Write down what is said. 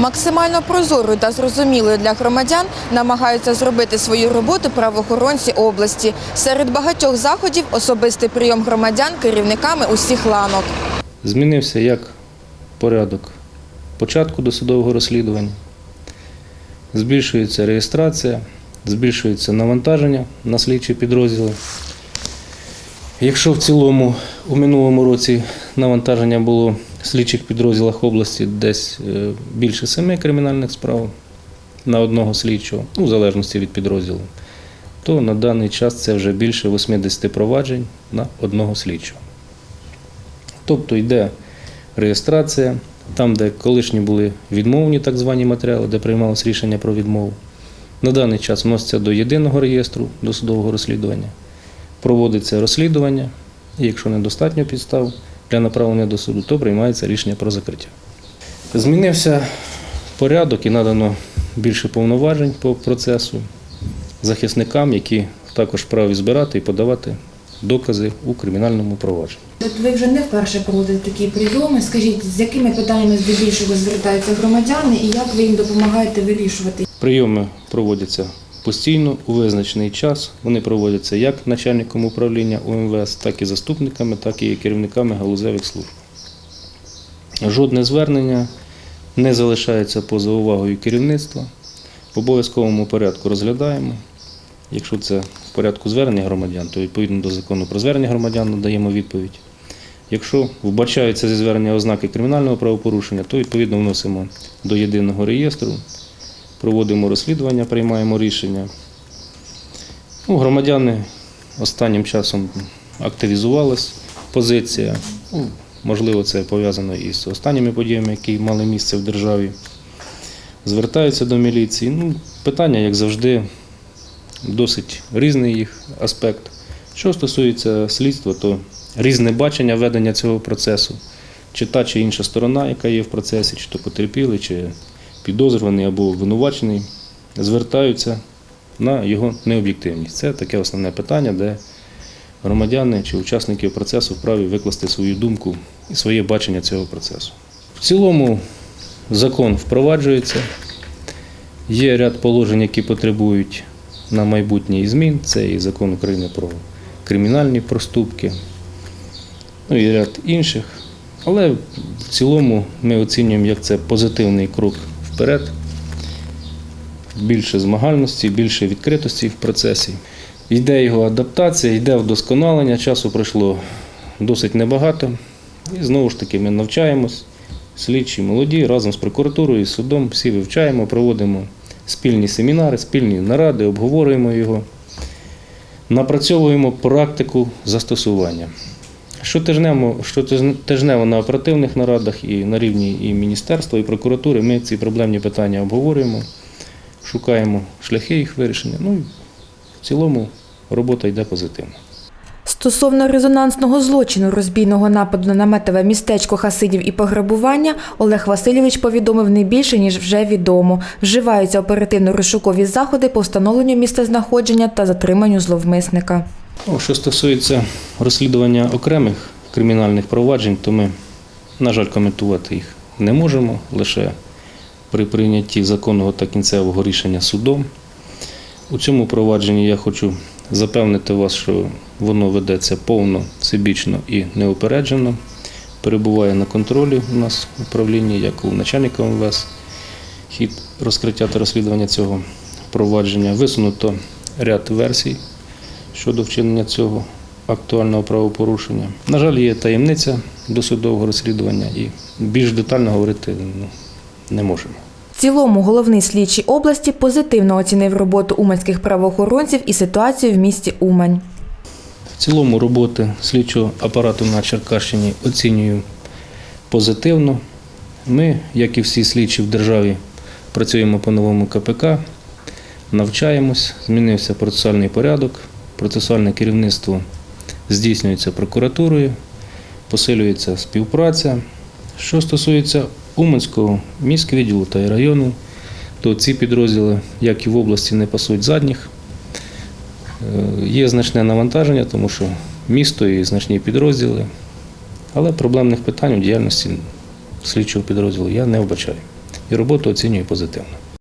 Максимально прозорою та зрозумілою для громадян намагаються зробити свою роботу правоохоронці області. Серед багатьох заходів особистий прийом громадян керівниками усіх ланок. Змінився як порядок початку досудового розслідування, збільшується реєстрація, збільшується навантаження на слідчі підрозділи. Якщо в цілому у минулому році навантаження було в слідчих підрозділах області десь е, більше семи кримінальних справ на одного слідчого, ну, в залежності від підрозділу, то на даний час це вже більше 80 проваджень на одного слідчого. Тобто йде реєстрація, там, де колишні були відмовні так звані матеріали, де приймалось рішення про відмову. На даний час вноситься до єдиного реєстру досудового розслідування, проводиться розслідування, якщо недостатньо підстав для направлення до суду, то приймається рішення про закриття. Змінився порядок і надано більше повноважень по процесу захисникам, які також вправі збирати і подавати докази у кримінальному провадженні. От ви вже не вперше проводите такі прийоми. Скажіть, з якими питаннями здебільшого звертаються громадяни і як ви їм допомагаєте вирішувати? Прийоми проводяться постійно у визначений час. Вони проводяться як начальником управління УМВС, так і заступниками, так і керівниками галузевих служб. Жодне звернення не залишається поза увагою керівництва. В обов'язковому порядку розглядаємо. Якщо це в порядку звернення громадян, то відповідно до закону про звернення громадян надаємо відповідь. Якщо вбачаються зі звернення ознаки кримінального правопорушення, то відповідно вносимо до єдиного реєстру проводимо розслідування, приймаємо рішення. Ну, громадяни останнім часом активізувалась позиція. Ну, можливо, це пов'язано із останніми подіями, які мали місце в державі. Звертаються до міліції. Ну, питання, як завжди, досить різний їх аспект. Що стосується слідства, то різне бачення ведення цього процесу. Чи та чи інша сторона, яка є в процесі, чи то потерпілий, чи підозрюваний або обвинувачений, звертаються на його необ'єктивність. Це таке основне питання, де громадяни чи учасники процесу вправі викласти свою думку і своє бачення цього процесу. В цілому закон впроваджується. Є ряд положень, які потребують на майбутнє змін. Це і закон України про кримінальні проступки, ну і ряд інших. Але в цілому ми оцінюємо, як це позитивний крок вперед, більше змагальності, більше відкритості в процесі. Йде його адаптація, йде вдосконалення. Часу пройшло досить небагато. І знову ж таки ми навчаємось. Слідчі молоді разом з прокуратурою і судом всі вивчаємо, проводимо спільні семінари, спільні наради, обговорюємо його, напрацьовуємо практику застосування. Щотижнево, щотижнево на оперативних нарадах і на рівні і міністерства, і прокуратури ми ці проблемні питання обговорюємо, шукаємо шляхи їх вирішення. Ну і в цілому робота йде позитивно. Стосовно резонансного злочину розбійного нападу на наметове містечко Хасидів і пограбування, Олег Васильович повідомив не більше, ніж вже відомо. Вживаються оперативно-розшукові заходи по встановленню місцезнаходження та затриманню зловмисника. Ну, Що стосується розслідування окремих кримінальних проваджень, то ми, на жаль, коментувати їх не можемо лише при прийнятті законного та кінцевого рішення судом. У цьому провадженні я хочу запевнити вас, що воно ведеться повно, всебічно і неупереджено. Перебуває на контролі у нас в управлінні, як у начальника МВС. Хід розкриття та розслідування цього провадження висунуто ряд версій щодо вчинення цього актуального правопорушення. На жаль, є таємниця досудового розслідування і більш детально говорити ну, не можемо. В цілому головний слідчий області позитивно оцінив роботу уманських правоохоронців і ситуацію в місті Умань. В цілому роботи слідчого апарату на Черкащині оцінюю позитивно. Ми, як і всі слідчі в державі, працюємо по новому КПК, навчаємось, змінився процесуальний порядок, процесуальне керівництво здійснюється прокуратурою, посилюється співпраця. Що стосується Уманського міськвідділу та й району, то ці підрозділи, як і в області, не пасуть задніх. Е, Є значне навантаження, тому що місто і значні підрозділи, але проблемних питань у діяльності слідчого підрозділу я не вбачаю. і роботу оцінюю позитивно.